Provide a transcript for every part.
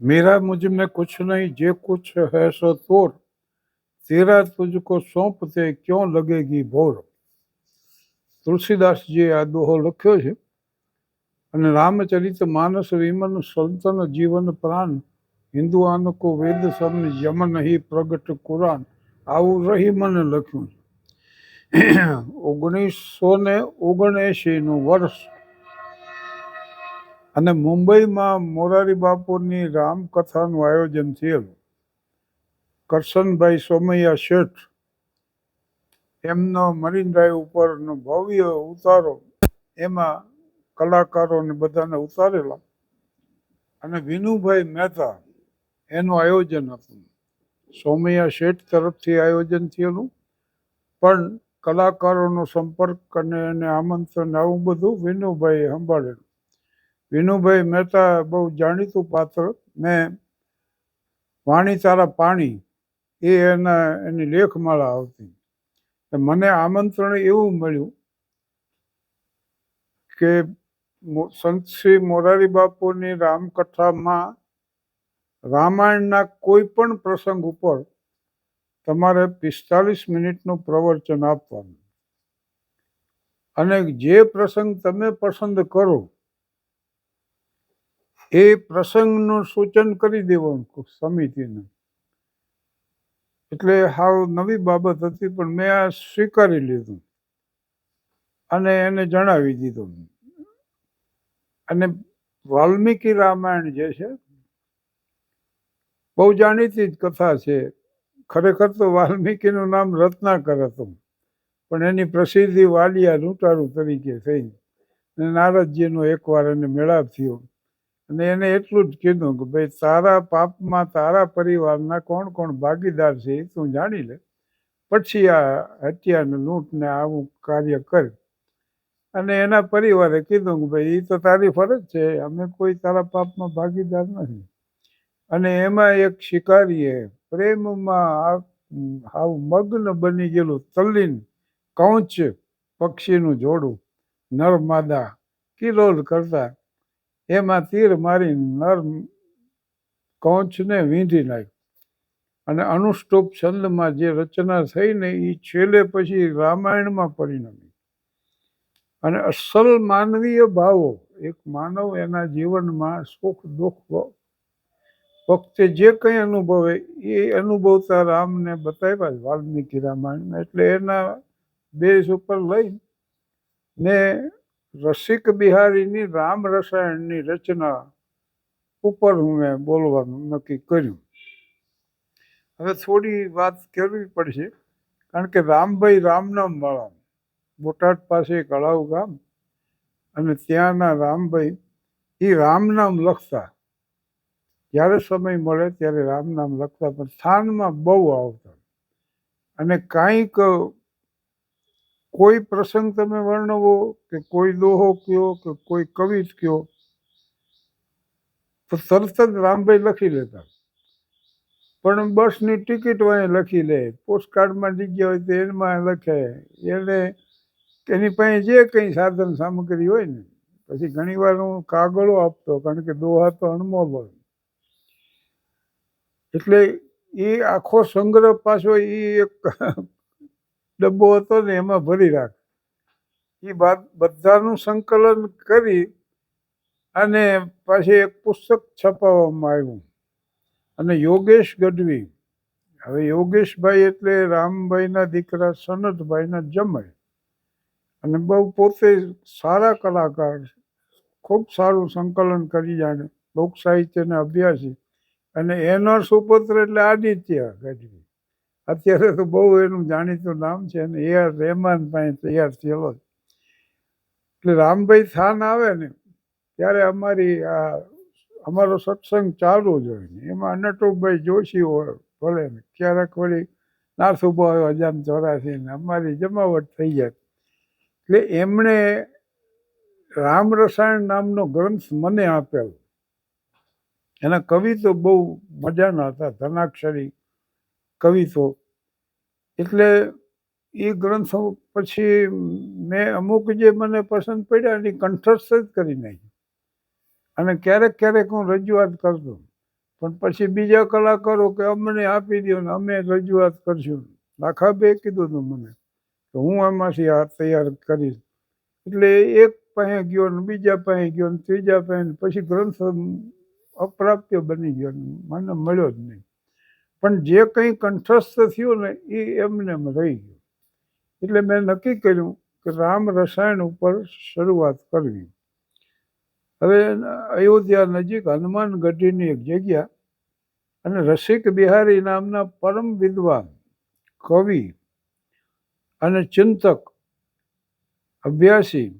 मेरा मुझ में कुछ नहीं जे कुछ है सो तोर तेरा तुझको सौंपते क्यों लगेगी ભોર તુલસીદાસજીએ આ દોહો લખ્યો છે અને રામચરિત માનસ વિમન સંતન જીવન પ્રાણ હિન્દુ આનકો વેદ સબન યમન હિ પ્રગટ કુરાન આવું રહી મને લખ્યું છે ઓગણીસો ને ઓગણએંશીનું વર્ષ અને મુંબઈમાં મોરારી બાપુની રામકથાનું આયોજન થયેલું. કરશનભાઈ સોમૈયા શેઠ એમનો મરીન ડ્રાઈવ ઉપરનો ભવ્ય ઉતારો એમાં કલાકારોને બધાને ઉતારેલા અને વિનુભાઈ મહેતા એનું આયોજન હતું. સોમૈયા શેઠ તરફથી આયોજન થયેલું. પણ કલાકારોનો સંપર્ક અને એને આમંત્રણ આવું બધું વિનુભાઈએ સંભાળેલું. વિનુભાઈ મહેતા બહુ જાણીતું પાત્ર. મેં વાણી તારા પાણી એ એના, એની લેખમાળા આવતી. મને આમંત્રણ એવું મળ્યું કે સંત શ્રી મોરારી બાપુની રામકથામાં રામાયણના કોઈ પણ પ્રસંગ ઉપર તમારે પિસ્તાલીસ મિનિટનું પ્રવચન આપવાનું. અને જે પ્રસંગ તમે પસંદ કરો એ પ્રસંગનું સૂચન કરી દેવાનું સમિતિને એટલે હાવ નવી બાબત હતી, પણ મેં આ સ્વીકારી લીધું. અને એને જણાવી દીધું. અને વાલ્મીકી રામાયણ જે છે, બહુ જાણીતી જ કથા છે. ખરેખર તો વાલ્મીકીનું નામ રત્નાકર હતું, પણ એની પ્રસિદ્ધિ વાલિયા લૂંટારું તરીકે થઈ. નારદજીનો એકવાર એને મેળાપ થયો. અને એને એટલું જ કીધું કે ભાઈ, તારા પાપમાં તારા પરિવારના કોણ કોણ ભાગીદાર છે એ તું જાણી લે. પછી આ હત્યાને લૂંટને આવું કાર્ય કર અને એના પરિવારે કીધું કે ભાઈ એ તો તારી ફરજ છે, અમે કોઈ તારા પાપમાં ભાગીદાર નથી. અને એમાં એક શિકારીએ પ્રેમમાં આવ મગ્ન બની ગયેલું તલ્લીન કૌંચ પક્ષીનું જોડું નર્મદા કિલોલ કરતા એમાં તીર મારી નર કૌંચને વીંધી નાખ્યું. અને અનુષ્ટુપ છંદમાં જે રચના થઈ ને એ છેલ્લે પછી રામાયણમાં પરિણમી. અને અસલ માનવીય ભાવો, એક માનવ એના જીવનમાં સુખ, દુઃખ વખતે જે કંઈ અનુભવે, એ અનુભવતા રામને બતાવ્યા જ વાલ્મીકી રામાયણમાં એટલે એના બેઝ ઉપર લઈ ને રસિક બિહારીની રામ રસાયણની રચના ઉપર હું મેં બોલવાનું નક્કી કર્યું. હવે થોડી વાત કરવી પડશે, કારણ કે રામભાઈ રામનામ વાળા બોટાદ પાસે કળાવ ગામ અને ત્યાંના રામભાઈ એ રામનામ લખતા. જ્યારે સમય મળે ત્યારે રામનામ લખતા, પણ સ્થાનમાં બહુ આવતા. અને કાંઈક કોઈ પ્રસંગ તમે વર્ણવો કે કોઈ દોહો કયો કે કોઈ કવિ કયો, તો તરત જ રામભાઈ લખી લેતા. પણ બસની ટિકિટ વાંહે લખી લે, પોસ્ટકાર્ડમાં જગ્યા હોય તો એમાં લખે. એને એની પાસે જે કંઈ સાધન સામગ્રી હોય ને, પછી ઘણીવાર હું કાગળો આપતો, કારણ કે દોહા તો અણમોલ હોય. એટલે એ આખો સંગ્રહ પાછો એ એક ડબ્બો હતો ને એમાં ભરી રાખ. એ બાદ બધાનું સંકલન કરી અને પાછી એક પુસ્તક છપાવવામાં આવ્યું. અને યોગેશ ગઢવી. હવે યોગેશભાઈ એટલે રામભાઈના દીકરા સનતભાઈના જમાઈ. અને બહુ પોતે સારા કલાકાર ખૂબ સારું સંકલન કરી જાણે. લોક સાહિત્યના અભ્યાસી. અને એનો સુપુત્ર એટલે આદિત્ય ગઢવી. અત્યારે તો બહુ એનું જાણીતું નામ છે અને એ આર રહેમાન પાસે તૈયાર થયેલો એટલે રામભાઈ થાન આવે ને, ત્યારે અમારી આ, અમારો સત્સંગ ચાલુ જ હોય ને. એમાં અનટુભાઈ જોશી હોય, ભલે ને, ક્યારેક વળી નાથુભા હોય અજામ ચોરાસી ને, અમારી જમાવટ થઈ જાય. એટલે એમણે રામ રસાયણ નામનો ગ્રંથ મને આપેલો. એના કવિ તો બહુ મજાના હતા, ધનાક્ષરી કવિ તો. એટલે એ ગ્રંથો પછી મેં અમુક જે મને પસંદ પડ્યા એની કંઠસ્થ જ કરી નાખી. અને ક્યારેક ક્યારેક હું રજૂઆત કરતો. પણ પછી બીજા કલાકારો કે અમને આપી દો ને અમે રજૂઆત કરશું. લાખા બે કીધું હતું મને તો હું આમાંથી આ તૈયાર કરીશ. એટલે એક પાસે ગયો ને બીજા પાસે ગયો ને ત્રીજા પાસે પછી ગ્રંથ અપ્રાપ્ય બની ગયો મને મળ્યો જ નહીં. પણ જે કંઈ કંઠસ્થ થયું ને એ એમને એમ રહી ગયું. એટલે મેં નક્કી કર્યું કે રામ રસાયણ ઉપર શરૂઆત કરવી. હવે અયોધ્યા નજીક હનુમાન ગઢીની એક જગ્યા અને રસિક બિહારી નામના પરમ વિદ્વાન, કવિ અને ચિંતક, અભ્યાસી,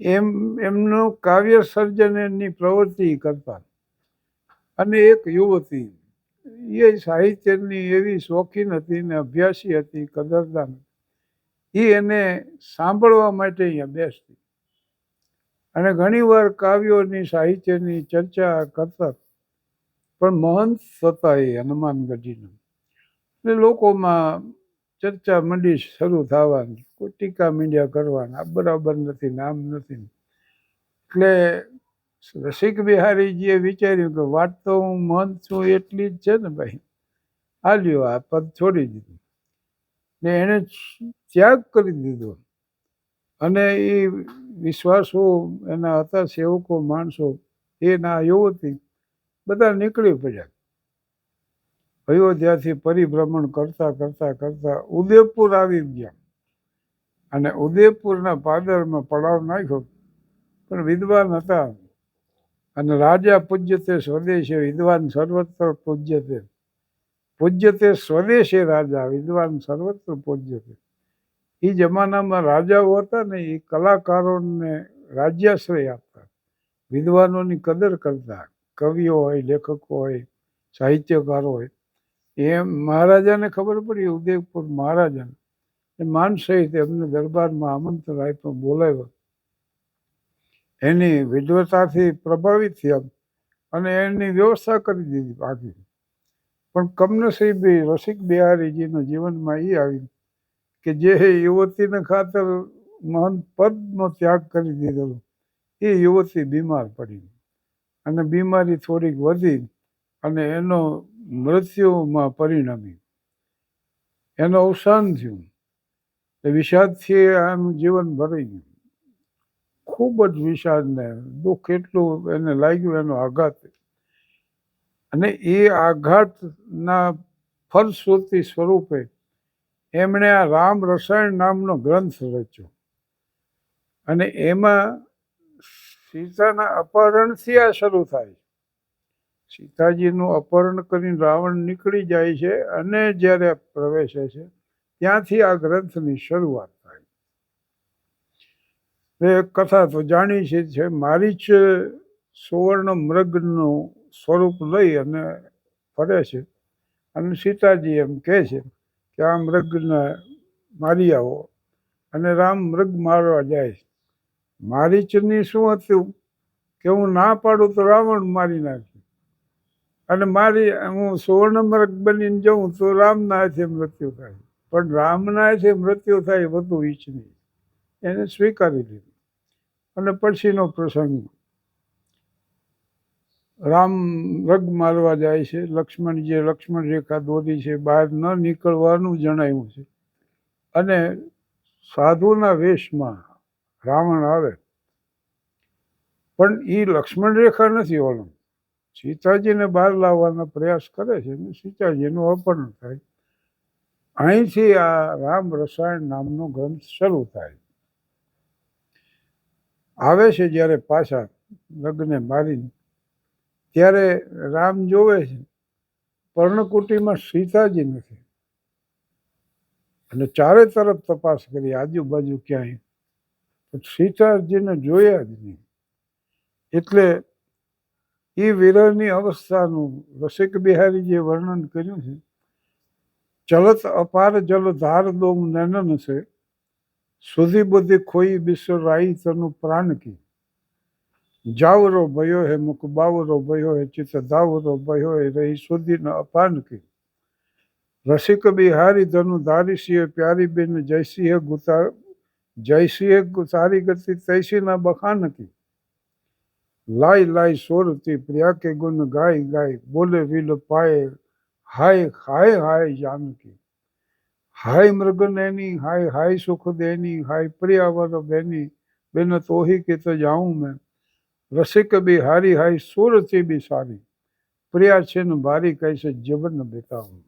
એમ, એમનું કાવ્ય સર્જનની પ્રવૃત્તિ કરતા અને એક યુવતી એ સાહિત્યની એવી શોખીન હતી ને અભ્યાસી હતી, કદરદાન એ એને સાંભળવા માટે અહીંયા બેસતી. અને ઘણીવાર કાવ્યોની, સાહિત્યની ચર્ચા કરતા પણ મહંત હતા એ હનુમાન ગઢીના. એટલે લોકોમાં ચર્ચા મંડી શરૂ થવાની, કોઈ ટીકા મીંડ્યા કરવાના, બરાબર નથી, નામ નથી. એટલે રસિક બિહારીજીએ વિચાર્યું કે વાત તો હું મન છું એટલી જ છે ને ભાઈ. હાલ્યો આ પદ છોડી દીધું. ને એણે ત્યાગ કરી દીધો. અને એ વિશ્વાસો એના હતા સેવકો, માણસો એના યુવતી બધા નીકળી પડ્યા. અયોધ્યાથી પરિભ્રમણ કરતા કરતા કરતા ઉદયપુર આવી ગયા. અને ઉદયપુરના પાદરમાં પડાવ નાખ્યો. પણ વિદ્વાન હતા. અને રાજા પૂજ્યતે સ્વદેશે, વિદ્વાન સર્વત્ર પૂજ્યતે. પૂજ્યતે સ્વદેશે રાજા, વિદ્વાન સર્વત્ર પૂજ્યતે. એ જમાનામાં રાજાઓ હતા ને એ કલાકારોને રાજ્યાશ્રય આપતા. વિદ્વાનોની કદર કરતા. કવિઓ હોય, લેખકો હોય, સાહિત્યકારો હોય. એમ મહારાજાને ખબર પડી, ઉદયપુર મહારાજાને. માનસહિત માન સહિત એમને દરબારમાં આમંત્રણ આપ્યું, બોલાવ્યો. એની વિદ્વતાથી પ્રભાવિત થયા અને એની વ્યવસ્થા કરી દીધી બાકી. પણ કમનસીબી રસિક બિહારીજીના જીવનમાં એ આવી કે જે યુવતીને ખાતર મહંત પદનો ત્યાગ કરી દીધો એ યુવતી બીમાર પડી. અને બીમારી થોડીક વધી અને એનો મૃત્યુમાં પરિણમી. એનું અવસાન થયું. એ વિષાદથી આનું જીવન ભરાઈ ગયું. ખૂબ જ વિશાળ ને દુઃખ એટલું એને લાગ્યું, એનો આઘાત. અને એ આઘાતના ફલશ્રુતિ સ્વરૂપે એમણે આ રામ રસાયણ નામનો ગ્રંથ રચ્યો. અને એમાં સીતાના અપહરણથી આ શરૂ થાય છે. સીતાજીનું અપહરણ કરીને રાવણ નીકળી જાય છે અને જ્યારે પ્રવેશે છે, ત્યાંથી આ ગ્રંથની શરૂઆત. એ કથા તો જાણી છે મારી જ સુવર્ણ મૃગનું સ્વરૂપ લઈ અને ફરે છે. અને સીતાજી એમ કહે છે કે આ મૃગને મારી આવો અને રામ મૃગ મારવા જાય છે. મારીચની શું હતું કે હું ના પાડું તો રાવણ મારી નાખે. અને મારી હું સુવર્ણ મૃગ બનીને જઉં તો રામના હાથે મૃત્યુ થાય. પણ રામના હાથે મૃત્યુ થાય વધુ ઈચ્છનીય એને સ્વીકારી લીધું. અને પછીનો પ્રસંગ. રામ રગ મારવા જાય છે. લક્ષ્મણ જે લક્ષ્મણ રેખા દોરી છે, બહાર ન નીકળવાનું જણાવ્યું છે. અને સાધુના વેશમાં રાવણ આવે. પણ એ લક્ષ્મણ રેખા નથી ઓળમ સીતાજીને બહાર લાવવાના પ્રયાસ કરે છે અને સીતાજીનું અપહરણ થાય. અહીંથી આ રામ રસાયણ નામનો ગ્રંથ શરૂ થાય. આવે છે જ્યારે પાછા લગ્ને મારીને. ત્યારે રામ જોવે છે, પર્ણકુટીમાં સીતાજી નથી. અને ચારે તરફ તપાસ કરી, આજુબાજુ ક્યાંય? સીતાજીને જોયા જ નહીં. એટલે એ વિરહની અવસ્થાનું રસિક બિહારી જે વર્ણન કર્યું છે, ચલત અપાર જલ ધાર દોમ નનન છે સુધી બુદ્ધિ ખોઈ બિસરાઈ રાઈ તનું પ્રાણ કી. જાવરો ભયો હે મુખ બાવરો ભયો હે, ચિત્ત ધાવરો ભયો હે, રહી સુધી ન અપાન કી. રસિક બિહારી ધનુ ધારી સિંહ, પ્યારી બેન જયસિંહ ગુતા જયસિંહ તારી ગતિ તૈસી ના બખાન કી. લાય લાય સોરતી પ્રિયા કે ગુણ ગાય ગાય, બોલે વિલ પાય, હાય હાય હાય જાનકી હાય મૃગન હાય હાય સુખ દેની, હાય પ્રિયાવર બેની, બેન તોહી કે તો જાઉં મેં. રસિક બી હારી હાય સુરતી બી સારી પ્રિયા છે ને બારી છે જબન બેતાવું.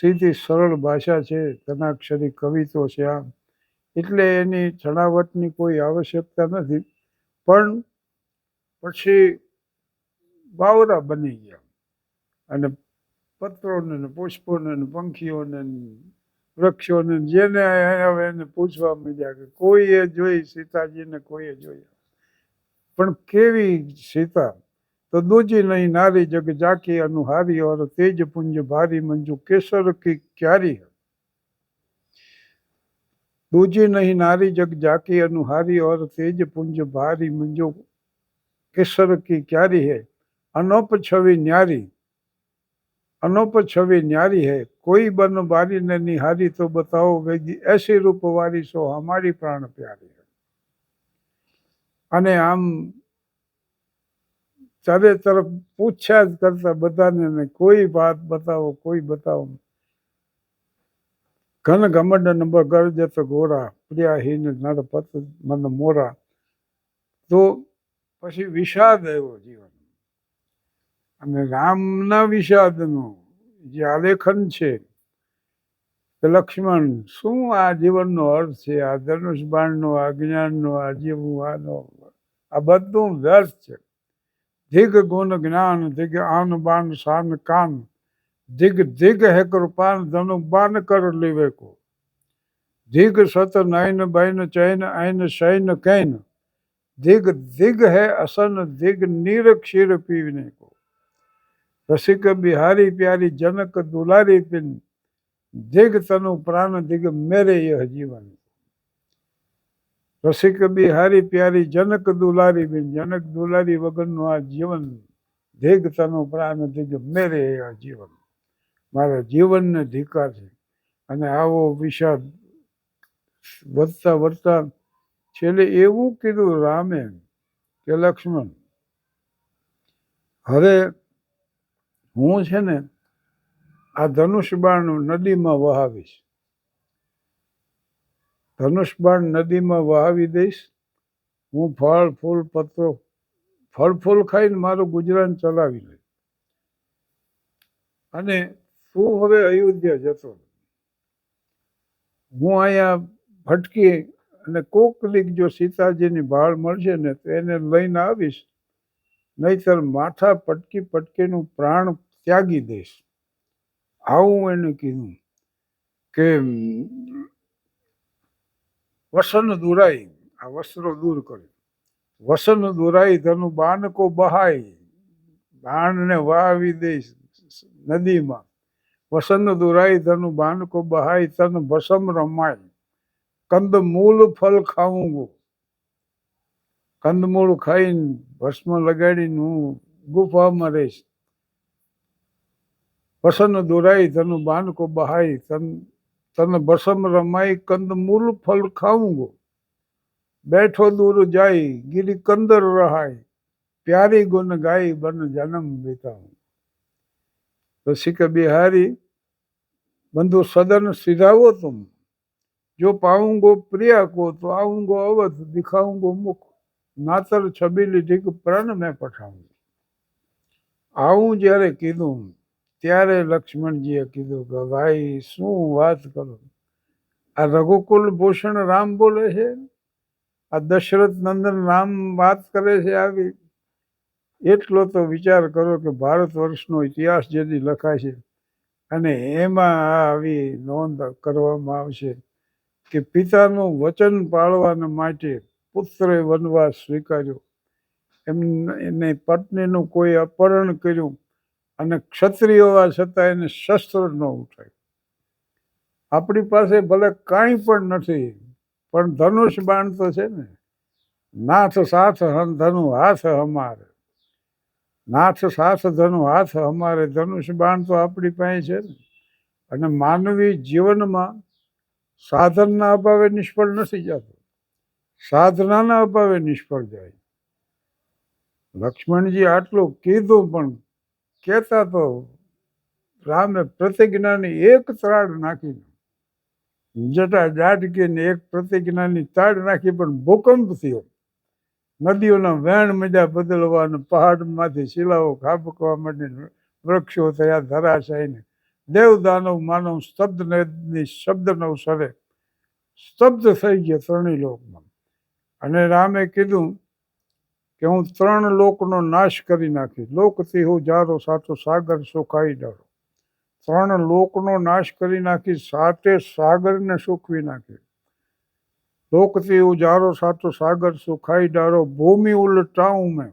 સીધી સરળ ભાષા છે તનાક્ષરી કવિતો છે આમ એટલે એની છણાવટની કોઈ આવશ્યકતા નથી. પણ પછી બાવરા બની ગયા. અને પત્રોને પુષ્પોને પંખીઓને વૃક્ષોને, જેને હવે એને પૂછવા મળ્યા કે કોઈએ જોઈ, સીતાજીને કોઈએ જોયા. પણ કેવી સીતા? તો દૂજી નહીં નારી જગ જાકી અનુહારી ઓર તેજ પુંજ ભારી મંજુ કેસર કી ક્યારી દૂજી નહીં નારી જગ જાકી અનુહારી ઓર તેજ પુંજ ભારી મંજુ કેસર કી ક્યારી હે? અનોપ છવિ ન્યારી અનોપ અનોપછવી ન્યારી હે. કોઈ બન બારીને નિહારી તો બતાવો વેગી. એસી રૂપ વારી સો અમારી પ્રાણ પ્યારી હે. અને આમ ચારે તરફ પૂછ્યા જ કરતા બધાને કોઈ વાત બતાવો, કોઈ બતાવો. ઘન ઘમંડ ન બગર જત ગોરા પ્રિયાહીન નર પત મન મોરા. તો પછી વિષાદ આવ્યો જીવન. અને રામના વિષાદનું જે આલેખન છે લક્ષ્મણ, શું આ જીવનનો અર્થ છે? આ ધનુષ બાણનો આ જ્ઞાનનો, આ જીવવું, આનો, આ બધું વ્યર્થ છે. ધીગ ગુણ જ્ઞાન ધીગ આન બાન શાન કાન ધીગ ધીગ હે કૃપાન ધનુ બાન કર લેવે કો. ધીગ સત નૈન બૈન ચૈન ઐન શૈન કૈન ધીગ ધીગ હે અસન ધીગ નીર ક્ષીર પીવને કો. રસિક બિહારી પ્યારી જનક દુલારી પિન દિગ તનુ પ્રાણ દિગ મેરે યહ જીવન. રસિક બિહારી પ્યારી જનક દુલારી બિન જનક દુલારી વગરનું આ જીવન ધીગ તનો પ્રાણ દિગ મેરે યહ જીવન. મારા જીવનને ધિકાર છે અને આવો વિષાદ વધતા વધતા છેલ્લે એવું કીધું રામે કે લક્ષ્મણ હવે હું છે ને આ ધનુષ બાણ નદીમાં વહાવીશ. ધનુષ બાણ નદીમાં વહાવી દઈશ. હું ફળ, ફૂલ, પત્રો, ફળ, ફૂલ ખાઈને મારું ગુજરાન ચલાવી લઈશ. અને તું હવે અયોધ્યા જતો હું અહીંયા ભટકી અને કોકલીક જો સીતાજીની ભાળ મળશે ને તો એને લઈને આવીશ. નહીતર માથા પટકી પટકીનું પ્રાણ ત્યાગી દઈશ. આવું એને કીધું કે વસન દુરાઈ. આ વસ્ત્રો દૂર કર્યું વસન દુરાઈ, ધનુ બાનકો બહાય બાણને વાવી દઈશ નદીમાં. વસન દુરાઈ, ધનુ બાનકો બહાય તન ભસમ રમાય કંદ મૂળ ફલ ખાવું કંદમૂળ ખાઈને ભસ્મ લગાડીને હું ગુફામાં રહીશ. વસન દોરાઈ તનું બાનકો બહાઈ તન તન બસમ રમાઈ, કંદ મૂલ ફલ ખાઉંગો. બેઠો દૂર જાય, ગિરી કંદર રહાય, પ્યારી ગુણ ગાઈ, બન જન્મ વિતાઉં રસિક બિહારી, બંધુ સદન સિધાવો તુમ. જો પાઉંગો પ્રિયા કો, તો આઉંગો અવધ દિખાઉંગો મુખ. નાતર છબીલી ઢીક પ્રણ મેં પઠાઉં. આવું જ્યારે કીધું ત્યારે લક્ષ્મણજીએ કીધું કે, ભાઈ, શું વાત કરો? આ રઘુકુલ ભૂષણ રામ બોલે છે? આ દશરથ નંદન રામ વાત કરે છે આવી? એટલો તો વિચાર કરો કે ભારત વર્ષનો ઇતિહાસ જેથી લખાય છે. અને એમાં આવી નોંધ કરવામાં આવશે કે પિતાનું વચન પાળવાના માટે પુત્રે વનવાસ સ્વીકાર્યો. એમ એને પત્નીનું કોઈ અપહરણ કર્યું. અને ક્ષત્રિય હોવા છતાં એને શસ્ત્ર ન ઉઠાય. આપણી પાસે ભલે કાંઈ પણ નથી, પણ ધનુષ બાણ તો છે ને. નાથ, સાથ, હન, ધનુ, હાથ અમારે નાથ, સાથ, ધનુ, હાથ અમારે ધનુષ બાણ તો આપણી પાસે છે ને. અને માનવી જીવનમાં સાધનના અભાવે નિષ્ફળ નથી જતો. સાધનાના અભાવે નિષ્ફળ જાય. લક્ષ્મણજી આટલું કીધું પણ કહેતા તો રામે પ્રતિજ્ઞાની એક ત્રાડ નાખી જટા જાટકીને એક પ્રતિજ્ઞાની તાડ નાખી, પણ ભૂકંપ થયો. નદીઓના વેણ મજા બદલવા અને પહાડમાંથી શિલાઓ ખાબકવા માંડીને વૃક્ષો થયા ધરાશાયને દેવ દાનવ માનવ સ્તબ્ધ શબ્દનો સરે સ્તબ્ધ થઈ ગયા ત્રણેય લોકમાં. અને રામે કીધું કે હું ત્રણ લોકનો નાશ કરી નાખીશ. લોકથી હું જારો સાચો સાગર સુખાઈ ડાળો ત્રણ લોકનો નાશ કરી નાખી સાતે સાગરને સુખવી નાખી લોકથી ઉજારો સાચો સાગર સુખાઈ ડાળો ભૂમિ ઉલટાવું મેં.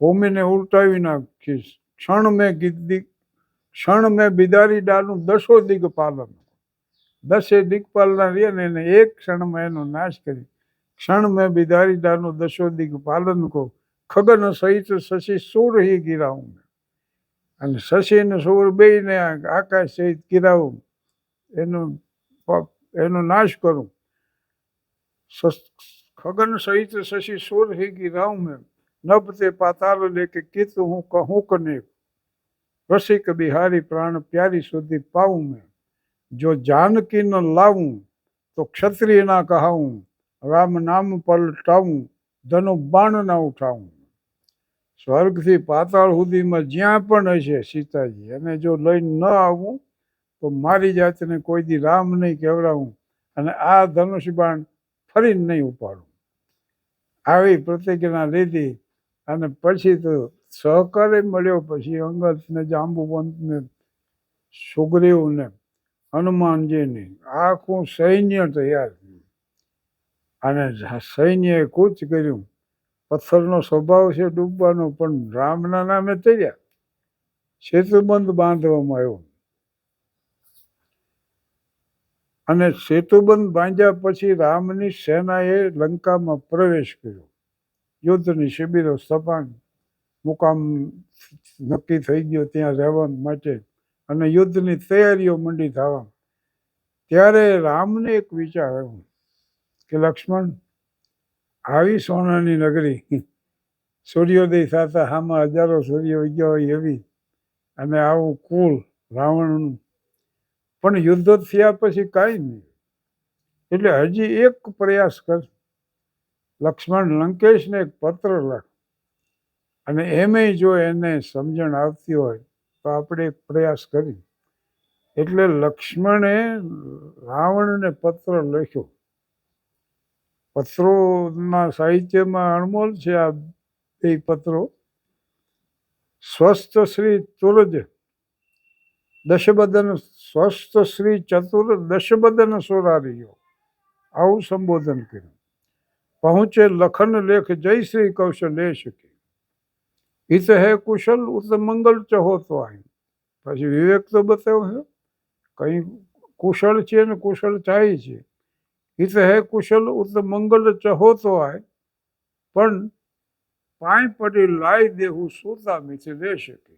ભૂમિને ઉલટાવી નાખીશ. ક્ષણ મેં ગીધી ક્ષણ મેં બિદારી ડાળનું દસો દિગપાલન. દસે દિગપાલના રહ્યા ને એને એક ક્ષણમાં એનો નાશ કરી ક્ષણ મેં બિદારી ડાળનું દસો દિગપાલન કો ખગન સહિત શશી સૂર હિ ગિરાવું. મેં અને શશી ને સૂર ને આકાશ સહિત ગિરાવું. એનું એનો નાશ કરું. ખગન સહિત શશી સૂર હિ ગિરાવું મેં. નભતે પાતાલ લેકે કીધું હું કહું કને. રસિક બિહારી પ્રાણ પ્યારી સુધી પાઉં મેં. જો જાનકી ન લાવું, તો ક્ષત્રિય ના કહાવું. રામ નામ પલટાવું ધનુ બાણ ના ઉઠાવું. સ્વર્ગથી પાતાળ સુધીમાં જ્યાં પણ હશે સીતાજી, અને જો લઈને ન આવું, તો મારી જાતને કોઈ દી રામ નહીં કહેવડાવું અને આ ધનુષ બાણ ફરીને નહીં ઉપાડું. આવી પ્રતિજ્ઞા લીધી અને પછી તો સહકારે મળ્યો, પછી અંગતને જાંબુવંતને સુગ્રીવને હનુમાનજીને આખું સૈન્ય તૈયાર થયું અને સૈન્યએ કૂચ કર્યું. પથ્થરનો સ્વભાવ છે ડૂબવાનો, પણ રામના નામે તર્યા સેતુબંધ બાંધવામાં આવ્યો. અને સેતુબંધ બાંધ્યા પછી રામની સેનાએ લંકામાં પ્રવેશ કર્યો. યુદ્ધની શિબિરો સ્થપાન મુકામ નક્કી થઈ ગયો ત્યાં રહેવા માટે. અને યુદ્ધની તૈયારીઓ મંડી થવા. ત્યારે રામને એક વિચાર આવ્યો. કે લક્ષ્મણ, આવી સોનાની નગરી, સૂર્યોદય થતા આમાં હજારો સૂર્ય ઉગ્યા હોય એવી. અને આવું કુલ રાવણનું. પણ યુદ્ધ થયા પછી કાંઈ નહીં. એટલે હજી એક પ્રયાસ કર. લક્ષ્મણ લંકેશને એક પત્ર લખ. અને એમેય જો એને સમજણ આવતી હોય, તો આપણે એક પ્રયાસ કરી. એટલે લક્ષ્મણે રાવણને પત્ર લખ્યો. પત્રોના સાહિત્યમાં અણમોલ છે આ બે પત્રો. સ્વસ્થ શ્રી તુરજ દશબદન, સ્વસ્થ શ્રી ચતુર દશબદન સોરારીઓ આવું સંબોધન કર્યું. પહોંચે લખન લેખ જય શ્રી કૌશલે શકી હિત હે કુશલ ઉત મંગલ ચહો તો અહીં પછી વિવેક તો બતાવ્યો કઈ કુશળ છે ને કુશળ ચાહી છે. હિત હે કુશલ उत मंगल તો આય પણ પાણી પડી લાઈ દેવું સુતા મિથિલે શકે.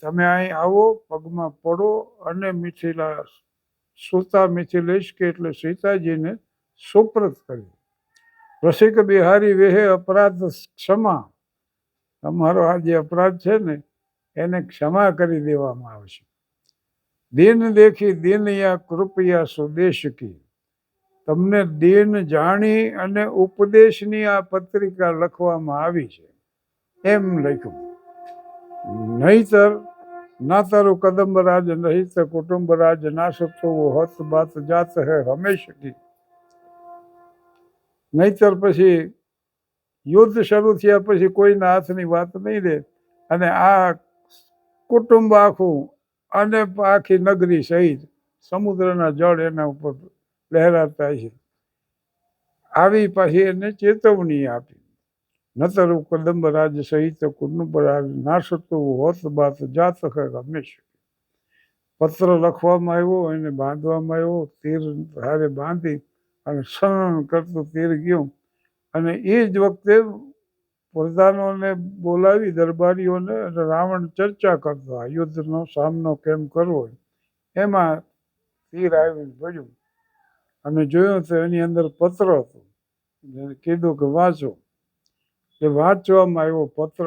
તમે અહીં આવો, પગમાં પડો અને મિથિલા સુતા મિથિલેશ કે એટલે સીતાજીને સુપ્રત કરી રસિક બિહારી વેહે અપરાધ ક્ષમા. તમારો આ જે અપરાધ છે ને, એને ક્ષમા કરી દેવામાં આવશે દિન દેખી દિન યા કૃપયા સુદેશ કી. તમને દિન જાણી અને ઉપદેશની આ પત્રિકા લખવામાં આવી છે. એમ લખ્યું. નહીતર ના તારું કદંબ રાજ નહીં તો કુટુંબ રાજ ના શકતો હોત બાત જાત હે હંમેશ કી. નહીતર પછી યુદ્ધ શરૂ થયા પછી કોઈના હાથની વાત નહીં રહે અને આ કુટુંબ આખું અને આખી નગરી સહિત સમુદ્રના જળ એના ઉપર લહેરાતા છે આવી પાછી એને ચેતવણી આપી. નતર કદંબ રાજ સહિત કુટુંબ રાજ નાશતું હોત બાત જાત હંમેશ પત્ર લખવામાં આવ્યો એને બાંધવામાં આવ્યો, તીર હારે બાંધી અને શરણ કરતું તીર ગયું. અને એ જ વખતે પ્રધાનોને બોલાવી, દરબારીઓને રાવણ ચર્ચા કરતો યુદ્ધનો સામનો કેમ કરવો? એમાં તીર આવીને પડ્યું અને જોયું તો એની અંદર પત્ર હતો. કીધું કે વાંચો. એ વાંચવામાં આવ્યો પત્ર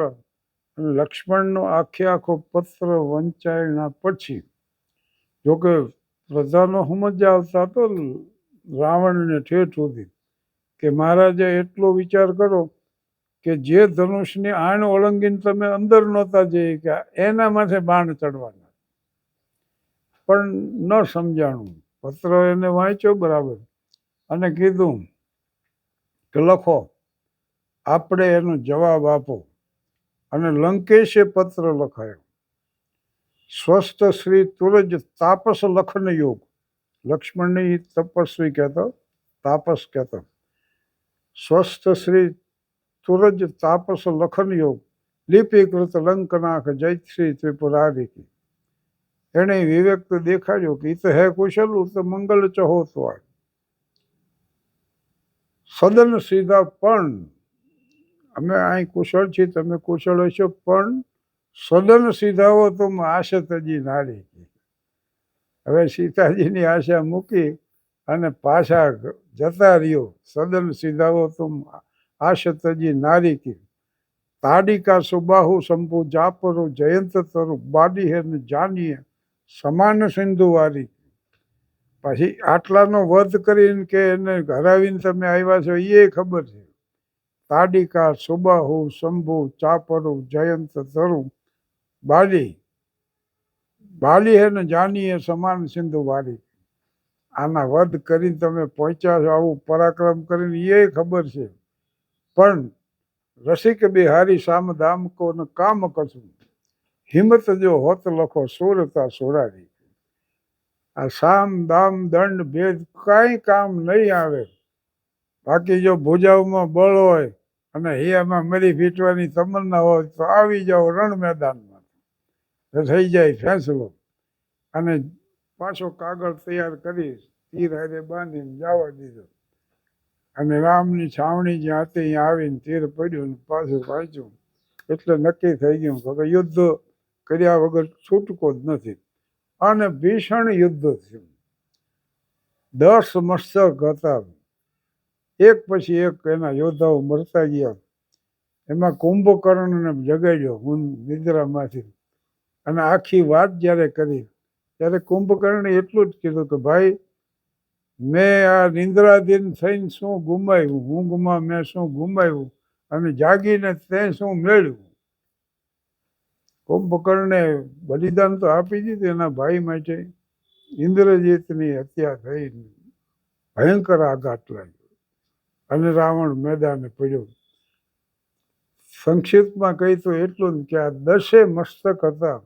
અને લક્ષ્મણનો આખે આખો પત્ર વંચાયણા પછી, જોકે પ્રજાનો સમજ આવતા તો રાવણને ઠેઠ સુધી, કે મહારાજે એટલો વિચાર કરો કે જે ધનુષની આણ ઓળંગીને તમે અંદર નહોતા જઈ કે એના માથે બાણ ચડવાના. પણ ન સમજાણું. પત્ર એને વાંચ્યો બરાબર. અને કીધું કે લખો, આપણે એનો જવાબ આપો. અને લંકેશે પત્ર લખાયો. સ્વસ્થ શ્રી તુરજ તાપસ લખન યોગ. લક્ષ્મણની તપસ્વી કહેતો? તાપસ કહેતો. સ્વસ્થ શ્રી તુરજ તાપસ લખન યોગ. લિપિકૃત લંકનાથ જયશ્રી ત્રિપુરારી એણે વિવેક તો દેખાડ્યો કે તો હે કુશલ, તો મંગલ ચહો તો સદન સીધા પણ, અમે અહીં કુશળ છીએ, તમે કુશળ હશો, પણ સદન સીધાઓ તો આશા તજી નારી હવે સીતાજીની આશા મૂકી અને પાછા જતા રહ્યો, સદન સીધાઓ તુમ આશતજી નારી કી તાડિકા સુબાહુ સંપુ જાપરો જયંત તરુ બાડી હે ને જાનીએ. સમાન સિંધુવારી પછી આટલાનો વધ કરીને કે એને હરાવીને તમે આવ્યા છો એ ખબર છે. તાડિકા, સુબાહુ, શંભુ, ચાપરુ, જયંત, તરુ, બાલી. બાલી હે ને જાનીએ સમાન સિંધુ વારી આના વધ કરીને તમે પહોંચ્યા છો, આવું પરાક્રમ કરીને એ ખબર છે. પણ રસિક બિહારી સામ દામ કો કામ કશું? હિંમત જો હોત લખો સુરતા સુરારી. આ સામ દામ દંડ ભેદ કાંઈ કામ નહીં આવે. બાકી જો ભુજાઓમાં બળ હોય અને હિયામાં મરી ફીટવાની તમન્ના હોય તો આવી જાઓ રણ મેદાનમાં. થઈ જાય ફેંસલો. અને પાછો કાગળ તૈયાર કરી તીર હારે બાંધીને જવા દીધો. અને રામની છાવણી જ્યાં હતી ત્યાં આવીને તીર પડ્યું ને પાછું વાંચ્યું. એટલે નક્કી થઈ ગયું કે યુદ્ધ કર્યા વગર છૂટકો જ નથી. અને ભીષણ યુદ્ધ થયું. દસ મસ્તક હતા. એક પછી એક એના યોદ્ધાઓ મરતા ગયા. એમાં કુંભકર્ણને જગાડ્યો હું નિદ્રામાંથી. અને આખી વાત જ્યારે કરી, ત્યારે કુંભકર્ણે એટલું જ કીધું કે, ભાઈ, મેં આ નિંદ્રાધીન થઈને શું ગુમાવ્યું? ઊંઘમાં મેં શું ગુમાવ્યું? અને જાગીને તે શું મેળવ્યું કુંભકર્ણે બલિદાન તો આપી દીધું, એના ભાઈ માટે ઇન્દ્રજીતની હત્યા થઈ, ભયંકર આઘાત લાગ્યો. અને રાવણ મેદાને પડ્યો. સંક્ષિપ્તમાં કહી તો એટલું કે આ દસે મસ્તક હતા,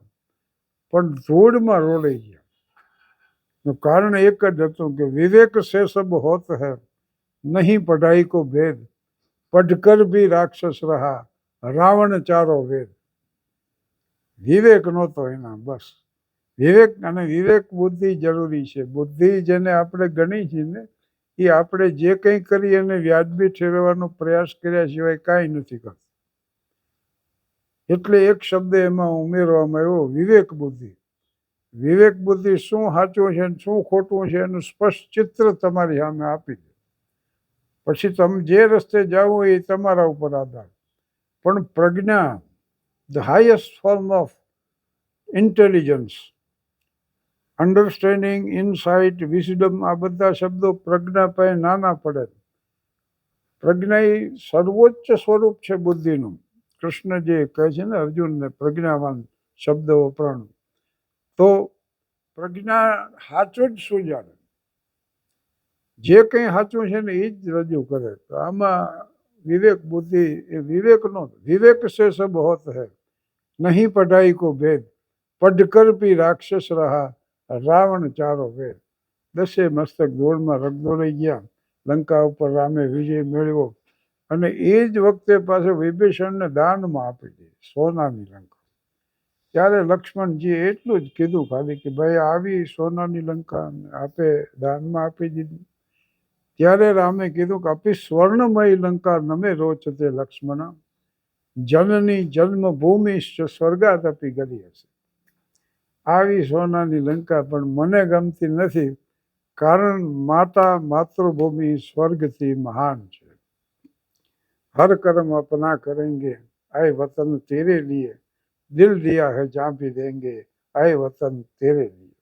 પણ ધૂળમાં રોડાઈ ગયા. કારણ એક જ હતું કે વિવેક સે હોત હૈ, નહીં પઢાઈ કો ભેદ પઢકર ભી રાક્ષસ રહા, રાવણ ચારો વેદ. વિવેક નહોતો એના, બસ. વિવેક અને વિવેક બુદ્ધિ જરૂરી છે. બુદ્ધિ જેને આપણે ગણી છીએ ને, એ આપણે જે કંઈ કરી એને વ્યાજબી ઠેરવવાનો પ્રયાસ કર્યા સિવાય કાંઈ નથી કરતું. એટલે એક શબ્દ એમાં ઉમેરવામાં આવ્યો, વિવેક બુદ્ધિ. વિવેક બુદ્ધિ શું સાચું છે અને શું ખોટું છે એનું સ્પષ્ટ ચિત્ર તમારી સામે આપી દે. પછી તમે જે રસ્તે જાઓ એ તમારા ઉપર આધાર. પણ પ્રજ્ઞા the highest form of intelligence understanding insight wisdom આ બધા શબ્દો પ્રજ્ઞા પાસે નાના પડે. પ્રજ્ઞા એ સર્વોચ્ચ સ્વરૂપ છે બુદ્ધિનું. કૃષ્ણ જે કહે છે ને અર્જુનને, પ્રજ્ઞાવાન શબ્દ વપરાણું તો પ્રજ્ઞા સાચું જ જાણે જે કંઈ સાચું છે ને એ જ રજૂ કરે. તો આમાં વિવેક બુદ્ધિ એ વિવેકનો વિવેક સે સબ હોત હૈ. નહીં પઢાઈ કો ભેદ. પઢકર પી રાક્ષસ રહા. રાવણ ચારો વેદ. દસે મસ્તક દોડમાં રગદોડાઈ ગયા. લંકા ઉપર રામે વિજય મેળવ્યો. અને એ જ વખતે પાસે વિભીષણને દાનમાં આપી દીધી, સોનાની લંકા. ત્યારે લક્ષ્મણજીએ એટલું જ કીધું ખાલી કે, ભાઈ આવી સોનાની લંકા આપે દાનમાં આપી દીધી. ત્યારે રામે કીધું કે અપી સ્વર્ણમય લંકા નમે રોચ તે લક્ષ્મણ. જનની જન્મભૂમિ સ્વર્ગાત અપી ગરી હશે. આવી સોનાની લંકા પણ મને ગમતી નથી, કારણ માતા માતૃભૂમિ સ્વર્ગથી મહાન છે. હર કર્મ અપના કરેંગે, આય વતન તેરે લીએ. દિલ દિયા હે જાંપી દેંગે, આય વતન તેરે લીએ.